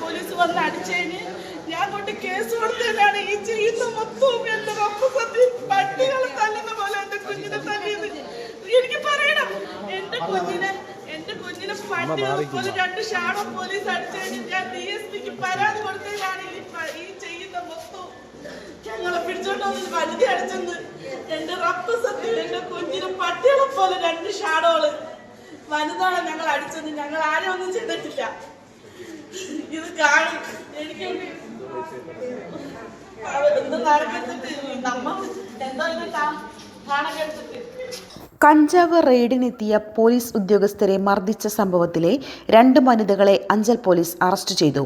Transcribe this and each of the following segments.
Police വന്ന് അടിച്ചതിന് ഞാൻ കൊണ്ട് കേസ് കൊടുത്തതിനാണ് ഈ ചെയ്യുന്ന മൊത്തവും എന്റെ സത്യം പട്ടികളെ തല്ലുന്ന പോലെ എന്റെ കുഞ്ഞിനെ തല്ലിയത്. എനിക്ക് പറയണം എന്റെ കുഞ്ഞിനെ എന്റെ കുഞ്ഞിനെ പട്ടികളെ പോലെ രണ്ട് ഷാഡോ പോലീസ് അടിച്ചതിന് ഞാൻ ഡി എസ് പിക്ക് പരാതി കൊടുത്തതിനാണ് ഈ ചെയ്യുന്ന മൊത്തവും. ഞങ്ങളെ പിടിച്ചോണ്ട് വന്ന് വലുതി അടിച്ചെന്ന് എന്റെ റപ്പ് എന്റെ കുഞ്ഞിനെ പട്ടികളെ പോലെ രണ്ട് ഷാഡോൾ വലുതാണ് ഞങ്ങൾ അടിച്ചത് ഞങ്ങൾ ആരും ഒന്നും ചെയ്തിട്ടില്ല. ഇത് കാണും. എനിക്ക് എന്ത് നടക്കത്തിട്ട് നമ്മ എന്തോ ഇത് കാണക്കെടുത്തിട്ട് കഞ്ചാവ് റെയ്ഡിനെത്തിയ പോലീസ് ഉദ്യോഗസ്ഥരെ മർദ്ദിച്ച സംഭവത്തിലെ രണ്ട് വനിതകളെ അഞ്ചൽ പോലീസ് അറസ്റ്റ് ചെയ്തു.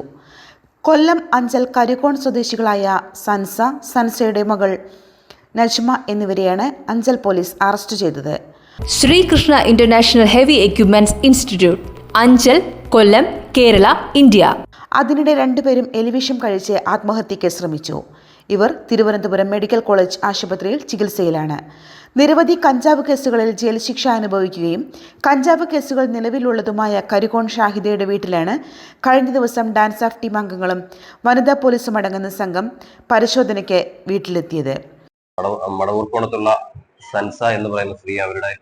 കൊല്ലം അഞ്ചൽ കരിക്കോൺ സ്വദേശികളായ സൻസ സൻസയുടെ മകൾ നജ്മ എന്നിവരെയാണ് അഞ്ചൽ പോലീസ് അറസ്റ്റ് ചെയ്തത്. Sreekrishna international heavy equipments institute Anchal Kollam Kerala India. അതിനിടെ രണ്ടുപേരും എലിവിഷം കഴിച്ച് ആത്മഹത്യയ്ക്ക് ശ്രമിച്ചു. ഇവർ തിരുവനന്തപുരം മെഡിക്കൽ കോളേജ് ആശുപത്രിയിൽ ചികിത്സയിലാണ്. നിരവധി കഞ്ചാവ് കേസുകളിൽ ജയിൽ ശിക്ഷ അനുഭവിക്കുകയും കഞ്ചാവ് കേസുകൾ നിലവിലുള്ളതുമായ കരികോൺ ഷാഹിദയുടെ വീട്ടിലാണ് കഴിഞ്ഞ ദിവസം ഡാൻസ് ഓഫ് ടീം അംഗങ്ങളും വനിതാ പോലീസും അടങ്ങുന്ന സംഘം പരിശോധനയ്ക്ക് വീട്ടിലെത്തിയത്. മട- മടവൂർക്കോണത്തുള്ള സൻസ എന്ന് പറയുന്ന സ്ത്രീ അവരുടെ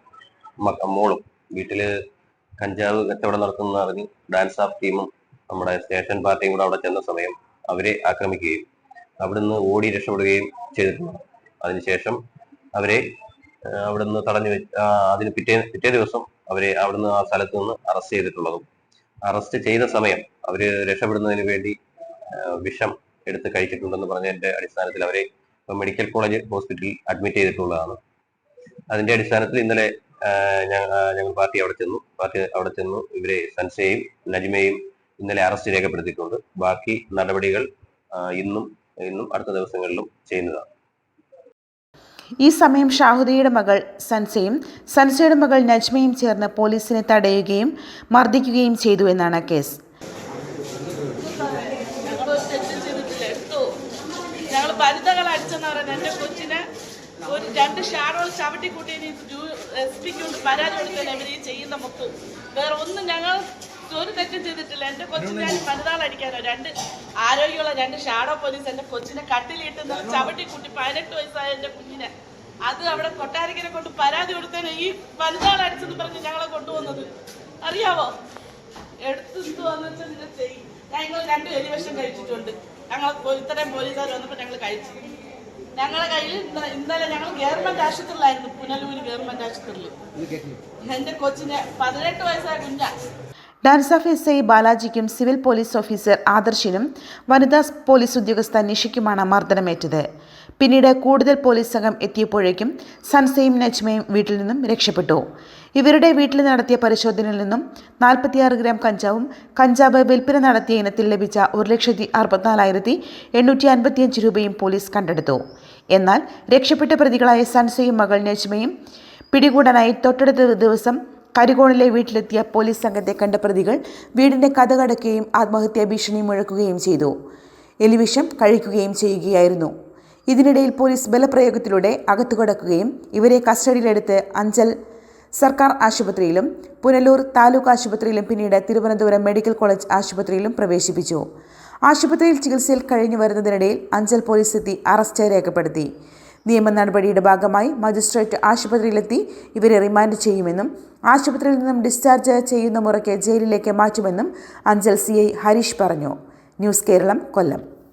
മക- മോളും വീട്ടിൽ കഞ്ചാവ് കച്ചവടം നടത്തുന്ന അറിഞ്ഞ് ഡാൻസ് ഓഫ് ടീമും നമ്മുടെ സ്റ്റേഷൻ പാർട്ടിയും കൂടെ അവിടെ ചെന്ന സമയം അവരെ ആക്രമിക്കുകയും അവിടുന്ന് ഓടി രക്ഷപ്പെടുകയും ചെയ്തിട്ടുണ്ട്. അതിനുശേഷം അവരെ അവിടുന്ന് തടഞ്ഞു അതിന് പിറ്റേ പിറ്റേ ദിവസം അവരെ അവിടുന്ന് ആ സ്ഥലത്ത് നിന്ന് അറസ്റ്റ് ചെയ്തിട്ടുള്ളതും. അറസ്റ്റ് ചെയ്ത സമയം അവർ രക്ഷപ്പെടുന്നതിന് വേണ്ടി വിഷം എടുത്ത് കഴിച്ചിട്ടുണ്ടെന്ന് പറഞ്ഞതിന്റെ അടിസ്ഥാനത്തിൽ അവരെ മെഡിക്കൽ കോളേജ് ഹോസ്പിറ്റലിൽ അഡ്മിറ്റ് ചെയ്തിട്ടുള്ളതാണ്. അതിന്റെ അടിസ്ഥാനത്തിൽ ഇന്നലെ ഞങ്ങൾ പാർട്ടി അവിടെ ചെന്നു. പാർട്ടി അവിടെ ചെന്നു. ഇവരെ സൻസയും നജ്മയും ഇന്നലെ അറസ്റ്റ് രേഖപ്പെടുത്തിയിട്ടുണ്ട്. ബാക്കി നടപടികൾ ഇന്നും ഇന്നും അടുത്ത ദിവസങ്ങളിലും ചെയ്യുന്നതാണ്. ഈ സമയം ഷാഹുദിയുടെ മകൾ സൻസയും സൻസയുടെ മകൾ നജ്മയും ചേർന്ന് പോലീസിനെ തടയുകയും മർദ്ദിക്കുകയും ചെയ്തു എന്നാണ് കേസ്. ഞങ്ങൾ വനിതകൾ അടിച്ചെന്ന് പറയുന്നത് എന്റെ കൊച്ചിനെ ഒരു രണ്ട് ഷാഡോൾ ചവിട്ടി കൂട്ടി എസ് പിക്ക് കൊണ്ട് പരാതി കൊടുക്കാൻ ഇവർ ഈ ചെയ്യുന്ന മൊത്തം വേറെ ഒന്നും ഞങ്ങൾ ഒരു തെറ്റും ചെയ്തിട്ടില്ല. എന്റെ കൊച്ചിനെ ഞാൻ അടിക്കാനോ രണ്ട് ആരോഗ്യമുള്ള രണ്ട് ഷാഡോ പോലീസ് എന്റെ കൊച്ചിനെ കട്ടിലിട്ട് ചവിട്ടി കുട്ടി പതിനെട്ട് വയസ്സായ എന്റെ കുഞ്ഞിനെ. അത് അവിടെ കൊട്ടാരക്കരെ കൊണ്ട് പരാതി കൊടുത്തേനെ ഈ വനിതകൾ അടിച്ചെന്ന് പറഞ്ഞ് ഞങ്ങളെ കൊണ്ടുവന്നത്. അറിയാവോ? എടുത്തു വന്നു വെച്ചാൽ നിങ്ങൾ ചെയ്യും ഞങ്ങൾ രണ്ട് എലിവേഷൻ കഴിച്ചിട്ടുണ്ട്. ഞങ്ങൾ ഇത്രയും പോലീസുകാർ വന്നപ്പോൾ ഞങ്ങൾ കഴിച്ചു. ഞങ്ങളുടെ കയ്യിൽ ഇന്നലെ ഞങ്ങൾ ഗവൺമെന്റ് ആശുപത്രിയിലായിരുന്നു. പുനലൂര് ഗവൺമെന്റ് ആശുപത്രിയിൽ. എന്റെ കൊച്ചിന് പതിനെട്ട് വയസ്സായ കുഞ്ഞ. ഡാൻസ് ഓഫ് എസ് ഐ ബാലാജിക്കും സിവിൽ പോലീസ് ഓഫീസർ ആദർശിനും വനിതാ പോലീസ് ഉദ്യോഗസ്ഥ നിഷയ്ക്കുമാണ് മർദ്ദനമേറ്റത്. പിന്നീട് കൂടുതൽ പോലീസ് സംഘം എത്തിയപ്പോഴേക്കും സൻസയും നജ്മയും വീട്ടിൽ നിന്നും രക്ഷപ്പെട്ടു. ഇവരുടെ വീട്ടിൽ നടത്തിയ പരിശോധനയിൽ നിന്നും നാൽപ്പത്തിയാറ് ഗ്രാം കഞ്ചാവും കഞ്ചാവ് വിൽപ്പന നടത്തിയ ഇനത്തിൽ ലഭിച്ച ഒരു ലക്ഷത്തി അറുപത്തിനാലായിരത്തി എണ്ണൂറ്റി അൻപത്തിയഞ്ച് രൂപയും പോലീസ് കണ്ടെടുത്തു. എന്നാൽ രക്ഷപ്പെട്ട പ്രതികളായ സൻസയും മകൾ നജ്മയും പിടികൂടാനായി തൊട്ടടുത്ത ദിവസം കരികോണിലെ വീട്ടിലെത്തിയ പോലീസ് സംഘത്തെ കണ്ട പ്രതികൾ വീടിന്റെ കഥകടക്കുകയും ആത്മഹത്യാ ഭീഷണി മുഴക്കുകയും ചെയ്തു. എലിവിഷം കഴിക്കുകയും ചെയ്യുകയായിരുന്നു. ഇതിനിടയിൽ പോലീസ് ബലപ്രയോഗത്തിലൂടെ അകത്തു കടക്കുകയും ഇവരെ കസ്റ്റഡിയിലെടുത്ത് അഞ്ചൽ സർക്കാർ ആശുപത്രിയിലും പുനലൂർ താലൂക്ക് ആശുപത്രിയിലും പിന്നീട് തിരുവനന്തപുരം മെഡിക്കൽ കോളേജ് ആശുപത്രിയിലും പ്രവേശിപ്പിച്ചു. ആശുപത്രിയിൽ ചികിത്സയിൽ കഴിഞ്ഞു വരുന്നതിനിടയിൽ അഞ്ചൽ പോലീസ് എത്തി അറസ്റ്റ് രേഖപ്പെടുത്തി. നിയമ നടപടിയുടെ ഭാഗമായി മജിസ്ട്രേറ്റ് ആശുപത്രിയിലെത്തി ഇവരെ റിമാൻഡ് ചെയ്യുമെന്നും ആശുപത്രിയിൽ നിന്നും ഡിസ്ചാർജ് ചെയ്യുന്ന മുറയ്ക്ക് ജയിലിലേക്ക് മാറ്റുമെന്നും അഞ്ചൽ സി ഹരീഷ് പറഞ്ഞു. News Keralam Kollam.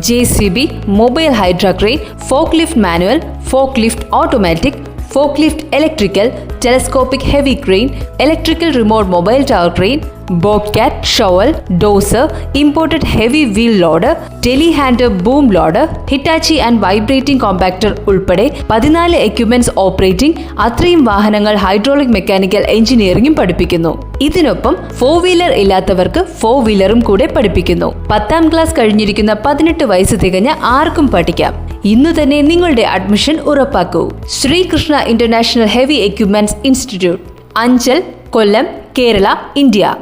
J C B mobile hydra crane fork lift manual fork lift automatic fork lift electrical telescopic heavy crane electrical remote mobile tower crane bobcat shovel dozer imported heavy wheel loader telehandler boom loader Hitachi and vibrating compactor ഉൾപ്പെടെ പതിനാല് equipments operating അത്രയും വാഹനങ്ങൾ hydraulic mechanical എഞ്ചിനീയറിംഗും പഠിപ്പിക്കുന്നു. ഇതിനൊപ്പം four wheeler ഇല്ലാത്തവർക്ക് four വീലറും കൂടെ പഠിപ്പിക്കുന്നു. പത്താം ക്ലാസ് കഴിഞ്ഞിരിക്കുന്ന പതിനെട്ട് വയസ്സ് തികഞ്ഞ ആർക്കും പഠിക്കാം. ഇന്ന് തന്നെ നിങ്ങളുടെ admission ഉറപ്പാക്കൂ. Sreekrishna international heavy equipments institute Anchal Kollam Kerala India.